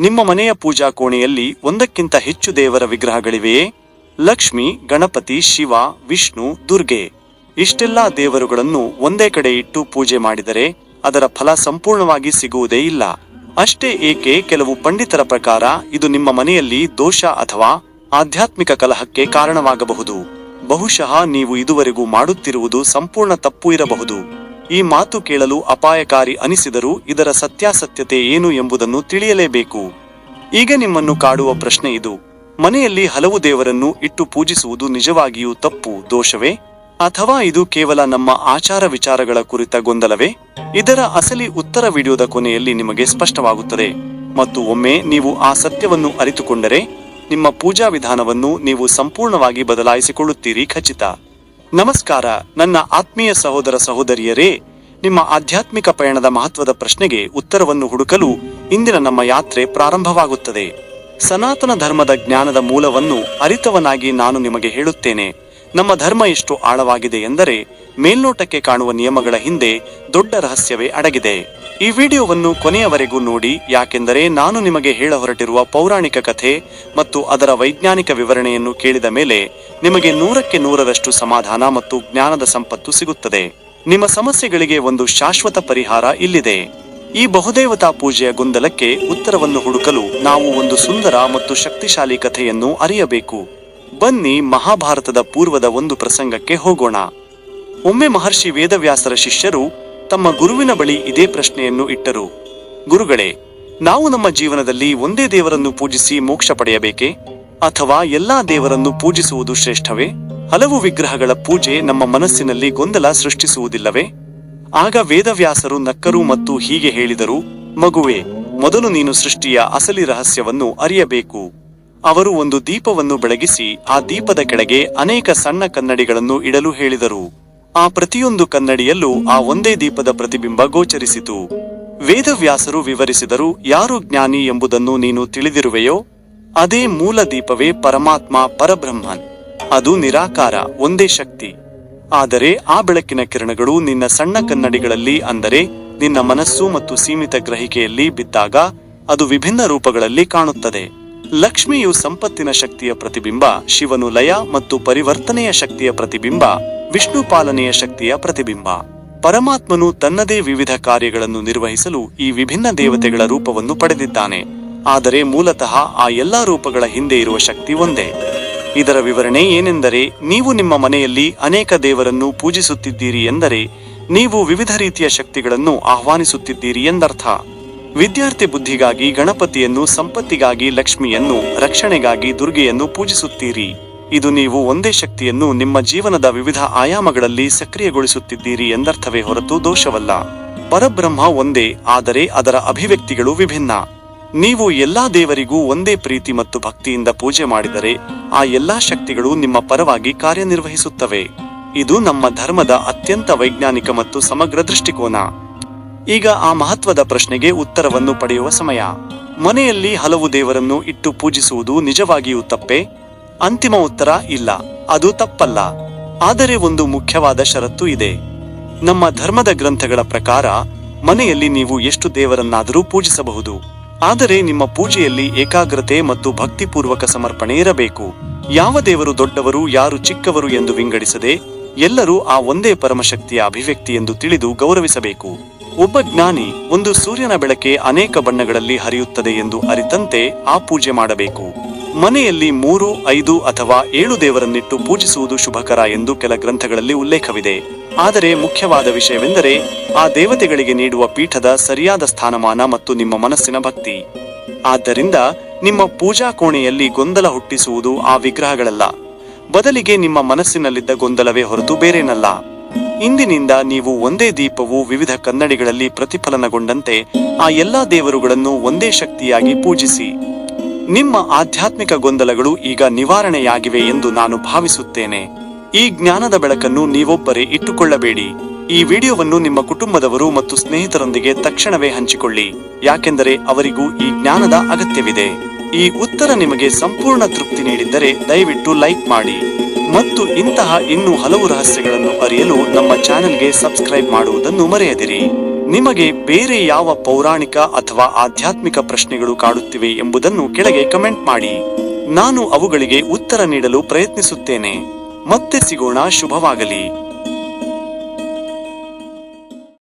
ನಿಮ್ಮ ಮನೆಯ ಪೂಜಾ ಕೋಣೆಯಲ್ಲಿ ಒಂದಕ್ಕಿಂತ ಹೆಚ್ಚು ದೇವರ ವಿಗ್ರಹಗಳಿವೆಯೇ? ಲಕ್ಷ್ಮಿ, ಗಣಪತಿ, ಶಿವ, ವಿಷ್ಣು, ದುರ್ಗೆ. ಇಷ್ಟೆಲ್ಲಾ ದೇವರುಗಳನ್ನು ಒಂದೇ ಕಡೆ ಇಟ್ಟು ಪೂಜೆ ಮಾಡಿದರೆ ಅದರ ಫಲ ಸಂಪೂರ್ಣವಾಗಿ ಸಿಗುವುದೇ ಇಲ್ಲ. ಅಷ್ಟೇ ಏಕೆ ಕೆಲವು ಪಂಡಿತರ ಪ್ರಕಾರ ಇದು ನಿಮ್ಮ ಮನೆಯಲ್ಲಿ ದೋಷ ಅಥವಾ ಆಧ್ಯಾತ್ಮಿಕ ಕಲಹಕ್ಕೆ ಕಾರಣವಾಗಬಹುದು. ಬಹುಶಃ ನೀವು ಇದುವರೆಗೂ ಮಾಡುತ್ತಿರುವುದು ಸಂಪೂರ್ಣ ತಪ್ಪು ಇರಬಹುದು. ಈ ಮಾತು ಕೇಳಲು ಅಪಾಯಕಾರಿ ಅನಿಸಿದರೂ ಇದರ ಸತ್ಯಾಸತ್ಯತೆ ಏನು ಎಂಬುದನ್ನು ತಿಳಿಯಲೇಬೇಕು. ಈಗ ನಿಮ್ಮನ್ನು ಕಾಡುವ ಪ್ರಶ್ನೆ ಇದು. ಮನೆಯಲ್ಲಿ ಹಲವು ದೇವರನ್ನು ಇಟ್ಟು ಪೂಜಿಸುವುದು ನಿಜವಾಗಿಯೂ ತಪ್ಪು, ದೋಷವೇ? ಅಥವಾ ಇದು ಕೇವಲ ನಮ್ಮ ಆಚಾರ ವಿಚಾರಗಳ ಕುರಿತ ಗೊಂದಲವೇ? ಇದರ ಅಸಲಿ ಉತ್ತರ ವಿಡಿಯೋದ ಕೊನೆಯಲ್ಲಿ ನಿಮಗೆ ಸ್ಪಷ್ಟವಾಗುತ್ತದೆ. ಮತ್ತು ಒಮ್ಮೆ ನೀವು ಆ ಸತ್ಯವನ್ನು ಅರಿತುಕೊಂಡರೆ, ನಿಮ್ಮ ಪೂಜಾ ವಿಧಾನವನ್ನು ನೀವು ಸಂಪೂರ್ಣವಾಗಿ ಬದಲಾಯಿಸಿಕೊಳ್ಳುತ್ತೀರಿ ಖಚಿತ. ನಮಸ್ಕಾರ, ನನ್ನ ಆತ್ಮೀಯ ಸಹೋದರ ಸಹೋದರಿಯರೇ, ನಿಮ್ಮ ಆಧ್ಯಾತ್ಮಿಕ ಪಯಣದ ಮಹತ್ವದ ಪ್ರಶ್ನೆಗೆ ಉತ್ತರವನ್ನು ಹುಡುಕಲು ಇಂದಿನ ನಮ್ಮ ಯಾತ್ರೆ ಪ್ರಾರಂಭವಾಗುತ್ತದೆ. ಸನಾತನ ಧರ್ಮದ ಜ್ಞಾನದ ಮೂಲವನ್ನು ಅರಿತವನಾಗಿ ನಾನು ನಿಮಗೆ ಹೇಳುತ್ತೇನೆ. ನಮ್ಮ ಧರ್ಮ ಎಷ್ಟು ಆಳವಾಗಿದೆ ಎಂದರೆ ಮೇಲ್ನೋಟಕ್ಕೆ ಕಾಣುವ ನಿಯಮಗಳ ಹಿಂದೆ ದೊಡ್ಡ ರಹಸ್ಯವೇ ಅಡಗಿದೆ. ಈ ವಿಡಿಯೋವನ್ನು ಕೊನೆಯವರೆಗೂ ನೋಡಿ, ಯಾಕೆಂದರೆ ನಾನು ನಿಮಗೆ ಹೇಳ ಹೊರಟಿರುವ ಪೌರಾಣಿಕ ಕಥೆ ಮತ್ತು ಅದರ ವೈಜ್ಞಾನಿಕ ವಿವರಣೆಯನ್ನು ಕೇಳಿದ ಮೇಲೆ ನಿಮಗೆ ನೂರಕ್ಕೆ ನೂರರಷ್ಟು ಸಮಾಧಾನ ಮತ್ತು ಜ್ಞಾನದ ಸಂಪತ್ತು ಸಿಗುತ್ತದೆ. ನಿಮ್ಮ ಸಮಸ್ಯೆಗಳಿಗೆ ಒಂದು ಶಾಶ್ವತ ಪರಿಹಾರ ಇಲ್ಲಿದೆ. ಈ ಬಹುದೇವತಾ ಪೂಜೆಯ ಗೊಂದಲಕ್ಕೆ ಉತ್ತರವನ್ನು ಹುಡುಕಲು ನಾವು ಒಂದು ಸುಂದರ ಮತ್ತು ಶಕ್ತಿಶಾಲಿ ಕಥೆಯನ್ನು ಅರಿಯಬೇಕು. ಬನ್ನಿ ಮಹಾಭಾರತದ ಪೂರ್ವದ ಒಂದು ಪ್ರಸಂಗಕ್ಕೆ ಹೋಗೋಣ. ಒಮ್ಮೆ ಮಹರ್ಷಿ ವೇದವ್ಯಾಸರ ಶಿಷ್ಯರು ತಮ್ಮ ಗುರುವಿನ ಬಳಿ ಇದೇ ಪ್ರಶ್ನೆಯನ್ನು ಇಟ್ಟರು. ಗುರುಗಳೇ, ನಾವು ನಮ್ಮ ಜೀವನದಲ್ಲಿ ಒಂದೇ ದೇವರನ್ನು ಪೂಜಿಸಿ ಮೋಕ್ಷ ಪಡೆಯಬೇಕೇ? ಅಥವಾ ಎಲ್ಲಾ ದೇವರನ್ನು ಪೂಜಿಸುವುದು ಶ್ರೇಷ್ಠವೇ? ಹಲವು ವಿಗ್ರಹಗಳ ಪೂಜೆ ನಮ್ಮ ಮನಸ್ಸಿನಲ್ಲಿ ಗೊಂದಲ ಸೃಷ್ಟಿಸುವುದಿಲ್ಲವೇ? ಆಗ ವೇದವ್ಯಾಸರು ನಕ್ಕರು ಮತ್ತು ಹೀಗೆ ಹೇಳಿದರು, ಮಗುವೆ, ಮೊದಲು ನೀನು ಸೃಷ್ಟಿಯ ಅಸಲಿ ರಹಸ್ಯವನ್ನು ಅರಿಯಬೇಕು. ಅವರು ಒಂದು ದೀಪವನ್ನು ಬೆಳಗಿಸಿ ಆ ದೀಪದ ಕೆಳಗೆ ಅನೇಕ ಸಣ್ಣ ಕನ್ನಡಿಗಳನ್ನು ಇಡಲು ಹೇಳಿದರು. ಆ ಪ್ರತಿಯೊಂದು ಕನ್ನಡಿಯಲ್ಲೂ ಆ ಒಂದೇ ದೀಪದ ಪ್ರತಿಬಿಂಬ ಗೋಚರಿಸಿತು. ವೇದವ್ಯಾಸರು ವಿವರಿಸಿದರು, ಯಾರು ಜ್ಞಾನಿ ಎಂಬುದನ್ನು ನೀನು ತಿಳಿದಿರುವೆಯೋ, ಅದೇ ಮೂಲ ದೀಪವೇ ಪರಮಾತ್ಮ ಪರಬ್ರಹ್ಮನ್. ಅದು ನಿರಾಕಾರ, ಒಂದೇ ಶಕ್ತಿ. ಆದರೆ ಆ ಬೆಳಕಿನ ಕಿರಣಗಳು ನಿನ್ನ ಸಣ್ಣ ಕನ್ನಡಿಗಳಲ್ಲಿ ಅಂದರೆ ನಿನ್ನ ಮನಸ್ಸು ಮತ್ತು ಸೀಮಿತ ಗ್ರಹಿಕೆಯಲ್ಲಿ ಬಿದ್ದಾಗ ಅದು ವಿಭಿನ್ನ ರೂಪಗಳಲ್ಲಿ ಕಾಣುತ್ತದೆ. ಲಕ್ಷ್ಮಿಯು ಸಂಪತ್ತಿನ ಶಕ್ತಿಯ ಪ್ರತಿಬಿಂಬ, ಶಿವನು ಲಯ ಮತ್ತು ಪರಿವರ್ತನೆಯ ಶಕ್ತಿಯ ಪ್ರತಿಬಿಂಬ ವಿಷ್ಣು ಪಾಲನೆಯ ಶಕ್ತಿಯ ಪ್ರತಿಬಿಂಬ. ಪರಮಾತ್ಮನು ತನ್ನದೇ ವಿವಿಧ ಕಾರ್ಯಗಳನ್ನು ನಿರ್ವಹಿಸಲು ಈ ವಿಭಿನ್ನ ದೇವತೆಗಳ ರೂಪವನ್ನು ಪಡೆದಿದ್ದಾನೆ. ಆದರೆ ಮೂಲತಃ ಆ ಎಲ್ಲಾ ರೂಪಗಳ ಹಿಂದೆ ಇರುವ ಶಕ್ತಿ ಒಂದೇ. ಇದರ ವಿವರಣೆ ಏನೆಂದರೆ, ನೀವು ನಿಮ್ಮ ಮನೆಯಲ್ಲಿ ಅನೇಕ ದೇವರನ್ನು ಪೂಜಿಸುತ್ತಿದ್ದೀರಿ ಎಂದರೆ, ನೀವು ವಿವಿಧ ರೀತಿಯ ಶಕ್ತಿಗಳನ್ನು ಆಹ್ವಾನಿಸುತ್ತಿದ್ದೀರಿ ಎಂದರ್ಥ. ವಿದ್ಯಾರ್ಥಿ ಬುದ್ಧಿಗಾಗಿ ಗಣಪತಿಯನ್ನು ಸಂಪತ್ತಿಗಾಗಿ ಲಕ್ಷ್ಮಿಯನ್ನು, ರಕ್ಷಣೆಗಾಗಿ ದುರ್ಗೆಯನ್ನು ಪೂಜಿಸುತ್ತೀರಿ. ಇದು ನೀವು ಒಂದೇ ಶಕ್ತಿಯನ್ನು ನಿಮ್ಮ ಜೀವನದ ವಿವಿಧ ಆಯಾಮಗಳಲ್ಲಿ ಸಕ್ರಿಯಗೊಳಿಸುತ್ತಿದ್ದೀರಿ ಎಂದರ್ಥವೇ ಹೊರತು ದೋಷವಲ್ಲ. ಪರಬ್ರಹ್ಮ ಒಂದೇ, ಆದರೆ ಅದರ ಅಭಿವ್ಯಕ್ತಿಗಳು ವಿಭಿನ್ನ. ನೀವು ಎಲ್ಲಾ ದೇವರಿಗೂ ಒಂದೇ ಪ್ರೀತಿ ಮತ್ತು ಭಕ್ತಿಯಿಂದ ಪೂಜೆ ಮಾಡಿದರೆ, ಆ ಎಲ್ಲಾ ಶಕ್ತಿಗಳು ನಿಮ್ಮ ಪರವಾಗಿ ಕಾರ್ಯನಿರ್ವಹಿಸುತ್ತವೆ. ಇದು ನಮ್ಮ ಧರ್ಮದ ಅತ್ಯಂತ ವೈಜ್ಞಾನಿಕ ಮತ್ತು ಸಮಗ್ರ ದೃಷ್ಟಿಕೋನ. ಈಗ ಆ ಮಹತ್ವದ ಪ್ರಶ್ನೆಗೆ ಉತ್ತರವನ್ನು ಪಡೆಯುವ ಸಮಯ. ಮನೆಯಲ್ಲಿ ಹಲವು ದೇವರನ್ನು ಇಟ್ಟು ಪೂಜಿಸುವುದು ನಿಜವಾಗಿಯೂ ತಪ್ಪೇ? ಅಂತಿಮ ಉತ್ತರ ಇಲ್ಲ. ಅದು ತಪ್ಪಲ್ಲ. ಆದರೆ ಒಂದು ಮುಖ್ಯವಾದ ಷರತ್ತು ಇದೆ. ನಮ್ಮ ಧರ್ಮದ ಗ್ರಂಥಗಳ ಪ್ರಕಾರ, ಮನೆಯಲ್ಲಿ ನೀವು ಎಷ್ಟು ದೇವರನ್ನಾದರೂ ಪೂಜಿಸಬಹುದು. ಆದರೆ ನಿಮ್ಮ ಪೂಜೆಯಲ್ಲಿ ಏಕಾಗ್ರತೆ ಮತ್ತು ಭಕ್ತಿಪೂರ್ವಕ ಸಮರ್ಪಣೆ ಇರಬೇಕು. ಯಾವ ದೇವರು ದೊಡ್ಡವರು, ಯಾರು ಚಿಕ್ಕವರು ಎಂದು ವಿಂಗಡಿಸದೆ, ಎಲ್ಲರೂ ಆ ಒಂದೇ ಪರಮಶಕ್ತಿಯ ಅಭಿವ್ಯಕ್ತಿ ಎಂದು ತಿಳಿದು ಗೌರವಿಸಬೇಕು. ಒಬ್ಬ ಜ್ಞಾನಿ ಒಂದು ಸೂರ್ಯನ ಬೆಳಕೆ ಅನೇಕ ಬಣ್ಣಗಳಲ್ಲಿ ಹರಿಯುತ್ತದೆ ಎಂದು ಅರಿತಂತೆ ಆ ಪೂಜೆ ಮಾಡಬೇಕು. ಮನೆಯಲ್ಲಿ ಮೂರು, ಐದು ಅಥವಾ ಏಳು ದೇವರನ್ನಿಟ್ಟು ಪೂಜಿಸುವುದು ಶುಭಕರ ಎಂದು ಕೆಲ ಗ್ರಂಥಗಳಲ್ಲಿ ಉಲ್ಲೇಖವಿದೆ. ಆದರೆ ಮುಖ್ಯವಾದ ವಿಷಯವೆಂದರೆ ಆ ದೇವತೆಗಳಿಗೆ ನೀಡುವ ಪೀಠದ ಸರಿಯಾದ ಸ್ಥಾನಮಾನ ಮತ್ತು ನಿಮ್ಮ ಮನಸ್ಸಿನ ಭಕ್ತಿ. ಆದ್ದರಿಂದ ನಿಮ್ಮ ಪೂಜಾ ಕೋಣೆಯಲ್ಲಿ ಗೊಂದಲ ಹುಟ್ಟಿಸುವುದು ಆ ವಿಗ್ರಹಗಳಲ್ಲ. ಬದಲಿಗೆ ನಿಮ್ಮ ಮನಸ್ಸಿನಲ್ಲಿದ್ದ ಗೊಂದಲವೇ ಹೊರತು ಬೇರೇನಲ್ಲ. ಇಂದಿನಿಂದ ನೀವು ಒಂದೇ ದೀಪವು ವಿವಿಧ ಕನ್ನಡಿಗಳಲ್ಲಿ ಪ್ರತಿಫಲನಗೊಂಡಂತೆ ಆ ಎಲ್ಲಾ ದೇವರುಗಳನ್ನು ಒಂದೇ ಶಕ್ತಿಯಾಗಿ ಪೂಜಿಸಿ. ನಿಮ್ಮ ಆಧ್ಯಾತ್ಮಿಕ ಗೊಂದಲಗಳು ಈಗ ನಿವಾರಣೆಯಾಗಿವೆ ಎಂದು ನಾನು ಭಾವಿಸುತ್ತೇನೆ. ಈ ಜ್ಞಾನದ ಬೆಳಕನ್ನು ನೀವೊಬ್ಬರೇ ಇಟ್ಟುಕೊಳ್ಳಬೇಡಿ. ಈ ವಿಡಿಯೋವನ್ನು ನಿಮ್ಮ ಕುಟುಂಬದವರು ಮತ್ತು ಸ್ನೇಹಿತರೊಂದಿಗೆ ತಕ್ಷಣವೇ ಹಂಚಿಕೊಳ್ಳಿ. ಯಾಕೆಂದರೆ ಅವರಿಗೂ ಈ ಜ್ಞಾನದ ಅಗತ್ಯವಿದೆ. ಈ ಉತ್ತರ ನಿಮಗೆ ಸಂಪೂರ್ಣ ತೃಪ್ತಿ ನೀಡಿದ್ದರೆ ದಯವಿಟ್ಟು ಲೈಕ್ ಮಾಡಿ. ಮತ್ತು ಇಂತಹ ಇನ್ನೂ ಹಲವು ರಹಸ್ಯಗಳನ್ನು ಅರಿಯಲು ನಮ್ಮ ಚಾನೆಲ್ಗೆ ಸಬ್ಸ್ಕ್ರೈಬ್ ಮಾಡುವುದನ್ನು ಮರೆಯದಿರಿ. ನಿಮಗೆ ಬೇರೆ ಯಾವ ಪೌರಾಣಿಕ ಅಥವಾ ಆಧ್ಯಾತ್ಮಿಕ ಪ್ರಶ್ನೆಗಳು ಕಾಡುತ್ತಿವೆ ಎಂಬುದನ್ನು ಕೆಳಗೆ ಕಮೆಂಟ್ ಮಾಡಿ. ನಾನು ಅವುಗಳಿಗೆ ಉತ್ತರ ನೀಡಲು ಪ್ರಯತ್ನಿಸುತ್ತೇನೆ. ಮತ್ತೆ ಸಿಗೋಣ, ಶುಭವಾಗಲಿ.